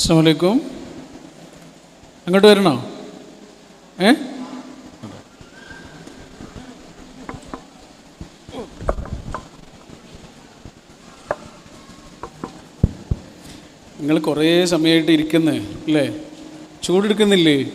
അസ്സാമലൈക്കും അങ്ങോട്ട് വരണോ? ഏ? നിങ്ങൾ കുറേ സമയമായിട്ട് ഇരിക്കുന്നേ അല്ലേ? ചൂടെടുക്കുന്നില്ലേ?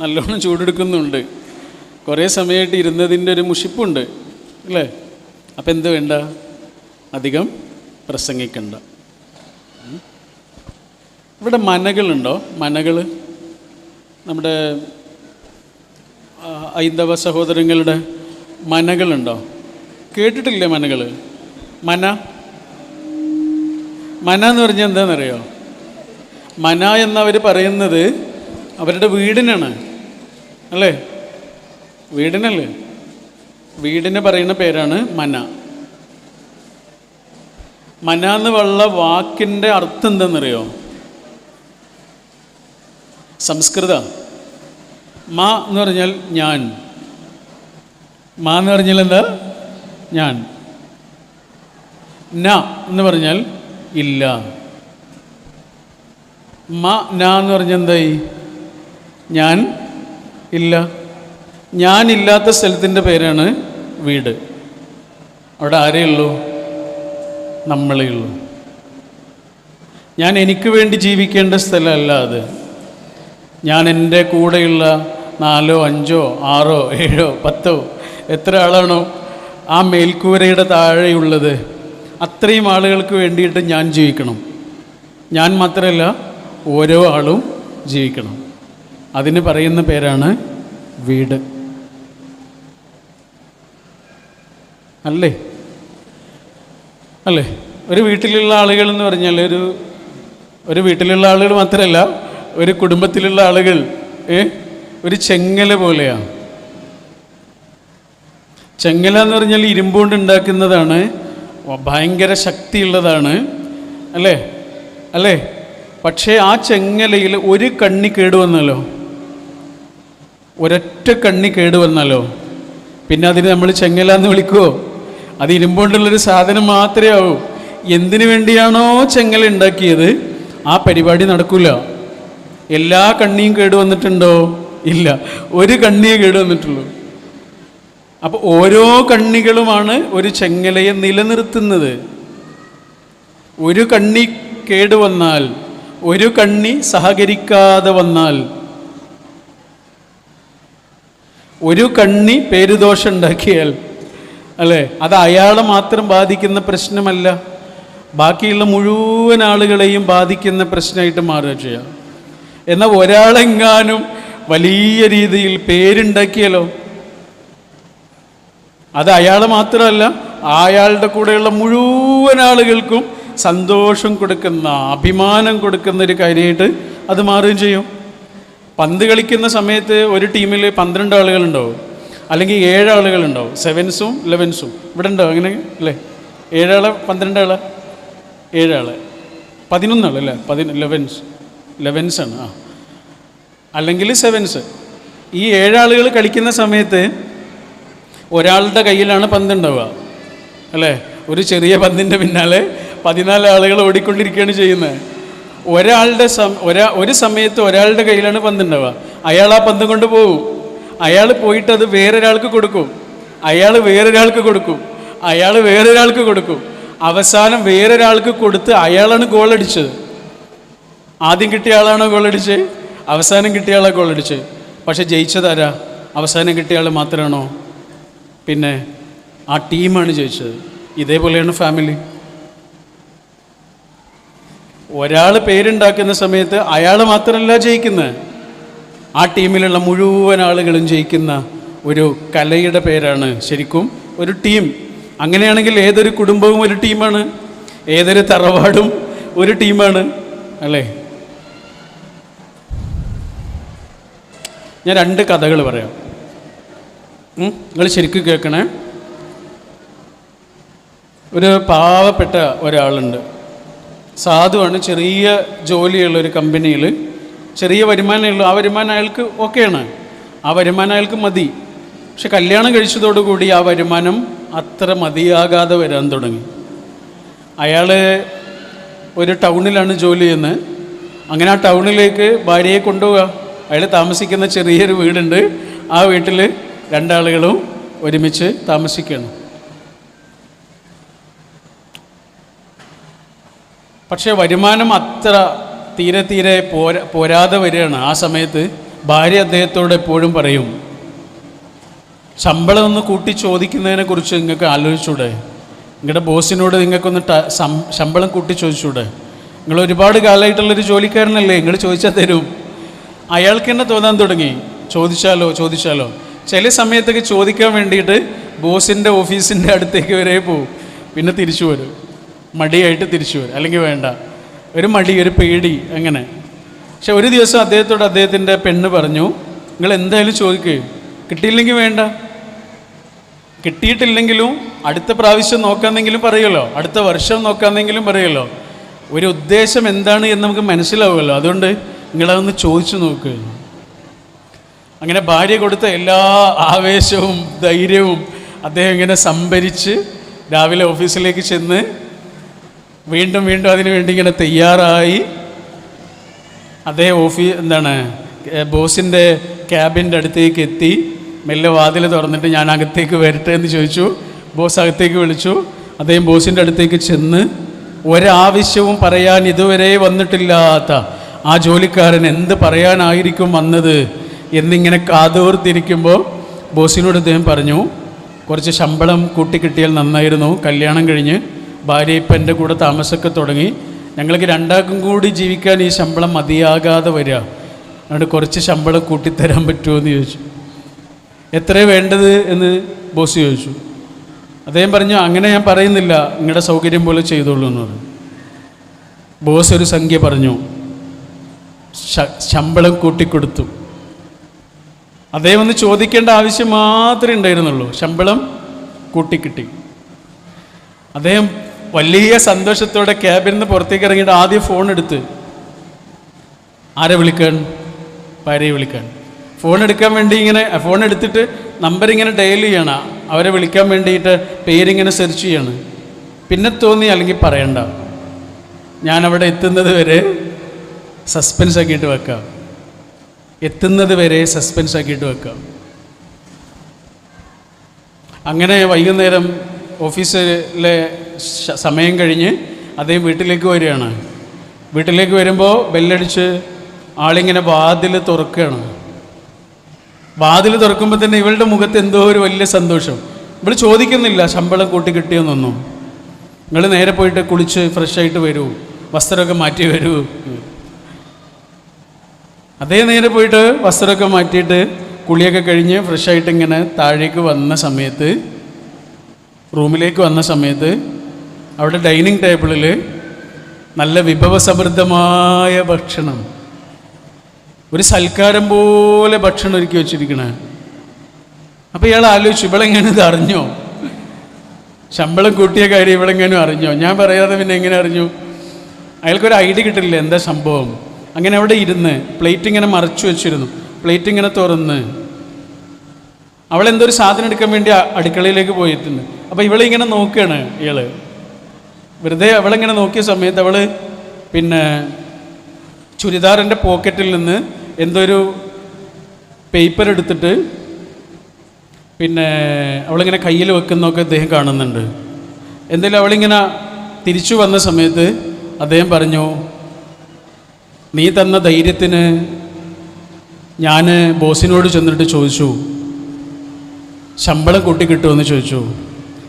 നല്ലോണം ചൂടെടുക്കുന്നുണ്ട്. കുറേ സമയമായിട്ട് ഇരുന്നതിന്റെ ഒരു മുഷിപ്പുണ്ട് അല്ലേ? അപ്പം എന്ത് വേണ്ട? അധികം പ്രസംഗിക്കണ്ട. ഇവിടെ മനകളുണ്ടോ? മനകൾ നമ്മുടെ ഐന്ദവ സഹോദരങ്ങളുടെ മനകളുണ്ടോ? കേട്ടിട്ടില്ലേ മനകൾ മന? മന എന്ന് പറഞ്ഞാൽ എന്താണെന്നറിയോ? മന എന്നവർ പറയുന്നത് അവരുടെ വീടിനാണ്. അല്ലേ? വീടിനല്ലേ? വീടിന് പറയുന്ന പേരാണ് മന. മന എന്നുള്ള വാക്കിന്റെ അർത്ഥം എന്താണെന്നറിയോ? സംസ്കൃത. മാ എന്ന് പറഞ്ഞാൽ ഞാൻ. മാ എന്ന് പറഞ്ഞാൽ എന്താ? ഞാൻ. ന എന്ന് പറഞ്ഞാൽ ഇല്ല. മ ന എന്ന് പറഞ്ഞാൽ എന്തായി? ഞാൻ ഇല്ല. ഞാനില്ലാത്ത സ്ഥലത്തിന്റെ പേരാണ് വീട്. അവിടെ ആരേ ഉള്ളൂ? നമ്മളേ ഉള്ളൂ. ഞാൻ എനിക്ക് വേണ്ടി ജീവിക്കേണ്ട സ്ഥലമല്ല അത്. ഞാൻ എന്റെ കൂടെയുള്ള നാലോ അഞ്ചോ ആറോ ഏഴോ പത്തോ എത്ര ആളാണോ ആ മേൽക്കൂരയുടെ താഴെയുള്ളത് അത്രയും ആളുകൾക്ക് വേണ്ടിയിട്ട് ഞാൻ ജീവിക്കണം. ഞാൻ മാത്രമല്ല ഓരോ ആളും ജീവിക്കണം. അതിന് പറയുന്ന പേരാണ് വീട്. അല്ലേ? അല്ലേ? ഒരു വീട്ടിലുള്ള ആളുകൾ എന്ന് പറഞ്ഞാൽ ഒരു ഒരു വീട്ടിലുള്ള ആളുകൾ മാത്രമല്ല ഒരു കുടുംബത്തിലുള്ള ആളുകൾ ഏ? ഒരു ചെങ്ങല പോലെയാണ് ചെങ്ങല എന്ന് പറഞ്ഞാൽ ഇരുമ്പുകൊണ്ട് ഉണ്ടാക്കുന്നതാണ് ഭയങ്കര ശക്തിയുള്ളതാണ് അല്ലേ? അല്ലേ? പക്ഷേ ആ ചെങ്ങലയിൽ ഒരു കണ്ണി കേടുവന്നാലോ ഒരൊറ്റ കണ്ണി കേടുവന്നാലോ പിന്നെ അതിന് നമ്മൾ ചെങ്ങല എന്ന് വിളിക്കുമോ അത് ഇരുമ്പുകൊണ്ടുള്ളൊരു സാധനം മാത്രമേ ആവൂ. എന്തിനു വേണ്ടിയാണോ ചെങ്ങല ഉണ്ടാക്കിയത്? ആ പരിപാടി നടക്കില്ല എല്ലാ കണ്ണിയും കേടുവന്നിട്ടുണ്ടോ ഇല്ല. ഒരു കണ്ണിയെ കേടുവന്നിട്ടുള്ളൂ അപ്പോൾ ഓരോ കണ്ണികളുമാണ് ഒരു ചെങ്ങലയെ നിലനിർത്തുന്നത്. ഒരു കണ്ണി കേടുവന്നാൽ ഒരു കണ്ണി സഹകരിക്കാതെ വന്നാൽ ഒരു കണ്ണി പേരുദോഷം ഉണ്ടാക്കിയാൽ അല്ലേ? അത് അയാളെ മാത്രം ബാധിക്കുന്ന പ്രശ്നമല്ല. ബാക്കിയുള്ള മുഴുവൻ ആളുകളെയും ബാധിക്കുന്ന പ്രശ്നമായിട്ട് മാറുക ചെയ്യാം എന്നാൽ ഒരാളെങ്ങാനും വലിയ രീതിയിൽ പേരുണ്ടാക്കിയാലോ? അത് അയാൾ മാത്രമല്ല അയാളുടെ കൂടെയുള്ള മുഴുവൻ ആളുകൾക്കും സന്തോഷം കൊടുക്കുന്ന അഭിമാനം കൊടുക്കുന്ന ഒരു കാര്യമായിട്ട് അത് മാറുകയും ചെയ്യും. പന്ത് കളിക്കുന്ന സമയത്ത് ഒരു ടീമിൽ പന്ത്രണ്ട് ആളുകളുണ്ടാവും അല്ലെങ്കിൽ ഏഴ് ആളുകളുണ്ടാവും സെവൻസും ലെവൻസും ഇവിടെ ഉണ്ടോ അങ്ങനെ അല്ലേ? ഏഴാൾ പന്ത്രണ്ടാൾ ഏഴാൾ പതിനൊന്നാൾ അല്ലേ? പതിന ലെവൻസ് ലെവൻസാണ് ആ. അല്ലെങ്കിൽ സെവൻസ് ഈ ഏഴാളുകൾ കളിക്കുന്ന സമയത്ത് ഒരാളുടെ കയ്യിലാണ് പന്തുണ്ടാവുക അല്ലേ? ഒരു ചെറിയ പന്തിന്റെ പിന്നാലെ പതിനാല് ആളുകൾ ഓടിക്കൊണ്ടിരിക്കുകയാണ് ചെയ്യുന്നത്. ഒരാളുടെ സം ഒരാ ഒരു സമയത്ത് ഒരാളുടെ കയ്യിലാണ് പന്തുണ്ടാവുക. അയാൾ ആ പന്ത് കൊണ്ട് പോകും. അയാൾ പോയിട്ട് അത് വേറൊരാൾക്ക് കൊടുക്കും. അയാൾ വേറൊരാൾക്ക് കൊടുക്കും. അയാൾ വേറൊരാൾക്ക് കൊടുക്കും. അവസാനം വേറൊരാൾക്ക് കൊടുത്ത് അയാളാണ് ഗോൾ അടിച്ചത് ആദ്യം കിട്ടിയ ആളാണോ ഗോളടിച്ച് അവസാനം കിട്ടിയ ആളാണ് ഗോളടിച്ച് പക്ഷെ ജയിച്ചതാരാ? അവസാനം കിട്ടിയ ആൾ മാത്രമാണോ പിന്നെ ആ ടീമാണ് ജയിച്ചത്. ഇതേപോലെയാണ് ഫാമിലി ഒരാൾ പേരുണ്ടാക്കുന്ന സമയത്ത് അയാൾ മാത്രമല്ല ജയിക്കുന്നത് ആ ടീമിലുള്ള മുഴുവൻ ആളുകളും ജയിക്കുന്ന ഒരു കലയുടെ പേരാണ് ശരിക്കും ഒരു ടീം. അങ്ങനെയാണെങ്കിൽ ഏതൊരു കുടുംബവും ഒരു ടീമാണ്. ഏതൊരു തറവാടും ഒരു ടീമാണ്. അല്ലേ? ഞാൻ രണ്ട് കഥകൾ പറയാം. നിങ്ങൾ ശരിക്കും കേൾക്കണേ? ഒരു പാവപ്പെട്ട ഒരാളുണ്ട്. സാധുവാണ് ചെറിയ ജോലിയുള്ള ഒരു കമ്പനിയിൽ ചെറിയ വരുമാനമുള്ളൂ ആ വരുമാനം അയാൾക്ക് ഓക്കെയാണ്. ആ വരുമാനം അയാൾക്ക് മതി. പക്ഷെ കല്യാണം കഴിച്ചതോടുകൂടി ആ വരുമാനം അത്ര മതിയാകാതെ വരാൻ തുടങ്ങി. അയാൾ ഒരു ടൗണിലാണ് ജോലി ചെയ്യുന്നത്. അങ്ങനെ ആ ടൗണിലേക്ക് ഭാര്യയെ കൊണ്ടുപോവുക. അയാൾ താമസിക്കുന്ന ചെറിയൊരു വീടുണ്ട്. ആ വീട്ടിൽ രണ്ടാളുകളും ഒരുമിച്ച് താമസിക്കുകയാണ് പക്ഷേ വരുമാനം അത്ര തീരെ തീരെ പോരാ പോരാതെ വരികയാണ്. ആ സമയത്ത് ഭാര്യ അദ്ദേഹത്തോട് എപ്പോഴും പറയും ശമ്പളം ഒന്ന് കൂട്ടി ചോദിക്കുന്നതിനെ കുറിച്ച് നിങ്ങൾക്ക് ആലോചിച്ചൂടെ? നിങ്ങളുടെ ബോസിനോട് നിങ്ങൾക്കൊന്ന് ശമ്പളം കൂട്ടി ചോദിച്ചൂടെ? നിങ്ങൾ ഒരുപാട് കാലമായിട്ടുള്ളൊരു ജോലിക്കാരനല്ലേ? നിങ്ങൾ ചോദിച്ചാൽ തരും. അയാൾക്ക് തന്നെ തോന്നാൻ തുടങ്ങി. ചോദിച്ചാലോ ചോദിച്ചാലോ. ചില സമയത്തൊക്കെ ചോദിക്കാൻ വേണ്ടിയിട്ട് ബോസിന്റെ ഓഫീസിന്റെ അടുത്തേക്ക് വരെ പോവും. പിന്നെ തിരിച്ചു വരും. മടിയായിട്ട് തിരിച്ചു വരും. അല്ലെങ്കിൽ വേണ്ട. ഒരു മടി ഒരു പേടി അങ്ങനെ. പക്ഷെ ഒരു ദിവസം അദ്ദേഹത്തോട് അദ്ദേഹത്തിന്റെ പെണ്ണ് പറഞ്ഞു നിങ്ങൾ എന്തായാലും ചോദിക്കുക കിട്ടിയില്ലെങ്കിൽ വേണ്ട. കിട്ടിയിട്ടില്ലെങ്കിലും അടുത്ത പ്രാവശ്യം നോക്കാമെന്നെങ്കിലും പറയുമല്ലോ. അടുത്ത വർഷം നോക്കാമെന്നെങ്കിലും പറയുമല്ലോ. ഒരു ഉദ്ദേശം എന്താണ് എന്ന് നമുക്ക് മനസ്സിലാവുമല്ലോ. അതുകൊണ്ട് നിങ്ങളതൊന്ന് ചോദിച്ചു നോക്ക്. അങ്ങനെ ഭാര്യ കൊടുത്ത എല്ലാ ആവേശവും ധൈര്യവും അദ്ദേഹം ഇങ്ങനെ സംഭരിച്ച് രാവിലെ ഓഫീസിലേക്ക് ചെന്ന് വീണ്ടും വീണ്ടും അതിനു വേണ്ടി ഇങ്ങനെ തയ്യാറായി. അദ്ദേഹം ഓഫീസ് എന്താണ് ബോസിന്റെ ക്യാബിന്റെ അടുത്തേക്ക് എത്തി. മെല്ലെ വാതിൽ തുറന്നിട്ട് ഞാൻ അകത്തേക്ക് വരട്ടെ എന്ന് ചോദിച്ചു. ബോസ് അകത്തേക്ക് വിളിച്ചു. അദ്ദേഹം ബോസിന്റെ അടുത്തേക്ക് ചെന്ന് ഒരാവശ്യവും പറയാൻ ഇതുവരെ വന്നിട്ടില്ലാത്ത ആ ജോലിക്കാരൻ എന്ത് പറയാനായിരിക്കും വന്നത് എന്നിങ്ങനെ കാതോർത്തിരിക്കുമ്പോൾ ബോസിനോട് അദ്ദേഹം പറഞ്ഞു കുറച്ച് ശമ്പളം കൂട്ടി കിട്ടിയാൽ നന്നായിരുന്നു കല്യാണം കഴിഞ്ഞ് ഭാര്യ ഇപ്പം എന്റെ കൂടെ താമസമൊക്കെ തുടങ്ങി. ഞങ്ങൾക്ക് രണ്ടാക്കും കൂടി ജീവിക്കാൻ ഈ ശമ്പളം മതിയാകാതെ വരിക. അതുകൊണ്ട് കുറച്ച് ശമ്പളം കൂട്ടിത്തരാൻ പറ്റുമോ എന്ന് ചോദിച്ചു. എത്ര വേണ്ടത്? എന്ന് ബോസ് ചോദിച്ചു. അദ്ദേഹം പറഞ്ഞു അങ്ങനെ ഞാൻ പറയുന്നില്ല നിങ്ങളുടെ സൗകര്യം പോലെ ചെയ്തോളൂ എന്ന് പറഞ്ഞു. ബോസ് ഒരു സംഖ്യ പറഞ്ഞു ശമ്പളം കൂട്ടിക്കൊടുത്തു. അദ്ദേഹം ഒന്ന് ചോദിക്കേണ്ട ആവശ്യം മാത്രമേ ഉണ്ടായിരുന്നുള്ളൂ. ശമ്പളം കൂട്ടിക്കിട്ടി. അദ്ദേഹം വലിയ സന്തോഷത്തോടെ ക്യാബിൽ നിന്ന് പുറത്തേക്ക് ഇറങ്ങിയിട്ട് ആദ്യം ഫോൺ എടുത്ത് ആരെ വിളിക്കാൻ? ഭാര്യയെ വിളിക്കാൻ. ഫോൺ എടുക്കാൻ വേണ്ടി ഇങ്ങനെ ഫോൺ എടുത്തിട്ട് നമ്പർ ഇങ്ങനെ ഡയൽ ചെയ്യണം. അവരെ വിളിക്കാൻ വേണ്ടിയിട്ട് പേരിങ്ങനെ സെർച്ച് ചെയ്യണം. പിന്നെ തോന്നി അല്ലെങ്കിൽ പറയണ്ട. ഞാൻ അവിടെ എത്തുന്നത് വരെ സസ്പെൻസ് ആക്കിയിട്ട് വെക്കാം. എത്തുന്നത് വരെ സസ്പെൻസ് ആക്കിയിട്ട് വെക്കാം. അങ്ങനെ വൈകുന്നേരം ഓഫീസിലെ സമയം കഴിഞ്ഞ് അദ്ദേഹം വീട്ടിലേക്ക് വരികയാണ്. വീട്ടിലേക്ക് വരുമ്പോൾ ബെല്ലടിച്ച് ആളിങ്ങനെ വാതിൽ തുറക്കുകയാണ്. വാതിൽ തുറക്കുമ്പോൾ തന്നെ ഇവളുടെ മുഖത്ത് എന്തോ ഒരു വലിയ സന്തോഷം. ഇവൾ ചോദിക്കുന്നില്ല ശമ്പളം കൂട്ടി കിട്ടിയെന്നൊന്നും നിങ്ങൾ നേരെ പോയിട്ട് കുളിച്ച് ഫ്രഷായിട്ട് വരൂ വസ്ത്രമൊക്കെ മാറ്റി വരൂ. അതേ നേരെ പോയിട്ട് വസ്ത്രമൊക്കെ മാറ്റിയിട്ട് കുളിയൊക്കെ കഴിഞ്ഞ് ഫ്രഷായിട്ട് ഇങ്ങനെ താഴേക്ക് വന്ന സമയത്ത് റൂമിലേക്ക് വന്ന സമയത്ത് അവിടെ ഡൈനിങ് ടേബിളിൽ നല്ല വിഭവസമൃദ്ധമായ ഭക്ഷണം. ഒരു സൽക്കാരം പോലെ ഭക്ഷണം ഒരുക്കി വെച്ചിരിക്കണേ. അപ്പോൾ ഇയാൾ ആലോചിച്ചു ഇവളെങ്ങനെ ഇത് അറിഞ്ഞോ? ശമ്പളം കൂട്ടിയ കാര്യം ഇവളെങ്ങനെ അറിഞ്ഞോ? ഞാൻ പറയാതെ പിന്നെ എങ്ങനെ അറിഞ്ഞു? അയാൾക്കൊരു ഐഡിയ കിട്ടില്ല എന്താ സംഭവം? അങ്ങനെ അവിടെ ഇരുന്ന് പ്ലേറ്റ് ഇങ്ങനെ മറച്ചു വെച്ചിരുന്നു. പ്ലേറ്റ് ഇങ്ങനെ തുറന്ന്. അവൾ എന്തൊരു സാധനം എടുക്കാൻ വേണ്ടി അടുക്കളയിലേക്ക് പോയിട്ടുണ്ട്. അപ്പോൾ ഇവളിങ്ങനെ നോക്കുകയാണ് ഇയാൾ. വെറുതെ അവളിങ്ങനെ നോക്കിയ സമയത്ത് അവൾ പിന്നെ ചുരിദാറിന്റെ പോക്കറ്റിൽ നിന്ന് എന്തോ ഒരു പേപ്പർ എടുത്തിട്ട് പിന്നെ അവളിങ്ങനെ കയ്യിൽ വെക്കുന്നൊക്കെ അദ്ദേഹം കാണുന്നുണ്ട്. എന്തായാലും അവളിങ്ങനെ തിരിച്ചു വന്ന സമയത്ത് അദ്ദേഹം പറഞ്ഞു നീ തന്ന ധൈര്യത്തിന് ഞാൻ ബോസിനോട് ചെന്നിട്ട് ചോദിച്ചു ശമ്പളം കൂട്ടി കിട്ടുമെന്ന് ചോദിച്ചു.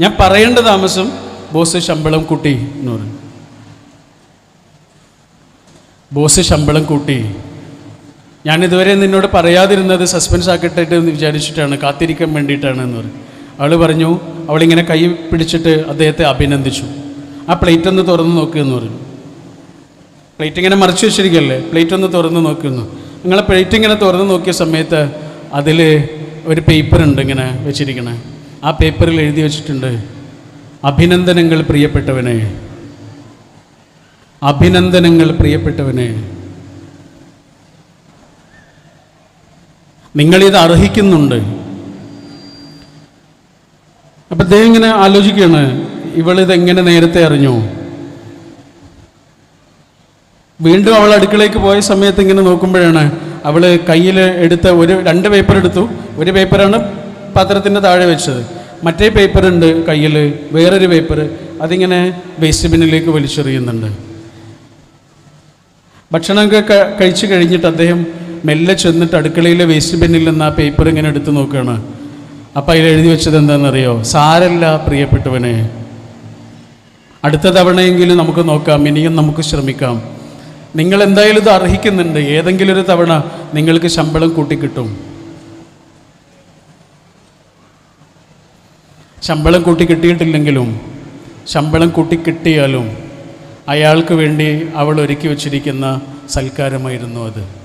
ഞാൻ പറയേണ്ട താമസം ബോസ് ശമ്പളം കൂട്ടി എന്ന് പറഞ്ഞു. ബോസ് ശമ്പളം കൂട്ടി. ഞാൻ ഇതുവരെ നിന്നോട് പറയാതിരുന്നത് സസ്പെൻസ് ആക്കട്ടെ എന്ന് വിചാരിച്ചിട്ടാണ് കാത്തിരിക്കാൻ വേണ്ടിയിട്ടാണ് എന്ന് പറഞ്ഞു. അവൾ പറഞ്ഞു അവളിങ്ങനെ കൈ പിടിച്ചിട്ട് അദ്ദേഹത്തെ അഭിനന്ദിച്ചു. ആ പ്ലേറ്റ് ഒന്ന് തുറന്ന് നോക്കുക എന്ന് പറഞ്ഞു. പ്ലേറ്റ് ഇങ്ങനെ മറിച്ച് വെച്ചിരിക്കല്ലേ പ്ലേറ്റ് ഒന്ന് തുറന്ന് നോക്കുന്നു നിങ്ങൾ പ്ലേറ്റ് ഇങ്ങനെ തുറന്ന് നോക്കിയ സമയത്ത് അതിൽ ഒരു പേപ്പർ ഉണ്ട് ഇങ്ങനെ വെച്ചിരിക്കണേ. ആ പേപ്പറിൽ എഴുതി വെച്ചിട്ടുണ്ട് അഭിനന്ദനങ്ങൾ പ്രിയപ്പെട്ടവനെ. അഭിനന്ദനങ്ങൾ പ്രിയപ്പെട്ടവനെ. നിങ്ങളിത് അർഹിക്കുന്നുണ്ട്. അപ്പം അദ്ദേഹം ഇങ്ങനെ ആലോചിക്കുകയാണ് ഇവളിതെങ്ങനെ നേരത്തെ അറിഞ്ഞു? വീണ്ടും അവൾ അടുക്കളയ്ക്ക് പോയ സമയത്ത് ഇങ്ങനെ നോക്കുമ്പോഴാണ് അവൾ കയ്യിൽ എടുത്ത ഒരു രണ്ട് പേപ്പർ എടുത്തു. ഒരു പേപ്പറാണ് പാത്രത്തിന്റെ താഴെ വെച്ചത്. മറ്റേ പേപ്പർ ഉണ്ട് കയ്യിൽ വേറൊരു പേപ്പർ അതിങ്ങനെ വേസ്റ്റ് ബിന്നിലേക്ക് വലിച്ചെറിയുന്നുണ്ട്. ഭക്ഷണമൊക്കെ കഴിച്ചു കഴിഞ്ഞിട്ട് അദ്ദേഹം മെല്ലെ ചെന്നിട്ട് അടുക്കളയിലെ വേസ്റ്റ് ബിന്നിൽ നിന്ന് ആ പേപ്പർ ഇങ്ങനെ എടുത്ത് നോക്കുകയാണ്. അപ്പം അതിൽ എഴുതി വെച്ചത് എന്താണെന്നറിയോ? സാരല്ല പ്രിയപ്പെട്ടവനെ. അടുത്ത തവണയെങ്കിലും നമുക്ക് നോക്കാം ഇനിയും നമുക്ക് ശ്രമിക്കാം. നിങ്ങൾ എന്തായാലും ഇത് അർഹിക്കുന്നുണ്ട്. ഏതെങ്കിലും ഒരു തവണ നിങ്ങൾക്ക് ശമ്പളം കൂട്ടിക്കിട്ടും. ശമ്പളം കൂട്ടി കിട്ടിയിട്ടില്ലെങ്കിലും ശമ്പളം കൂട്ടി കിട്ടിയാലും അയാൾക്ക് വേണ്ടി അവൾ ഒരുക്കി വച്ചിരിക്കുന്ന സൽക്കാരമായിരുന്നു അത്.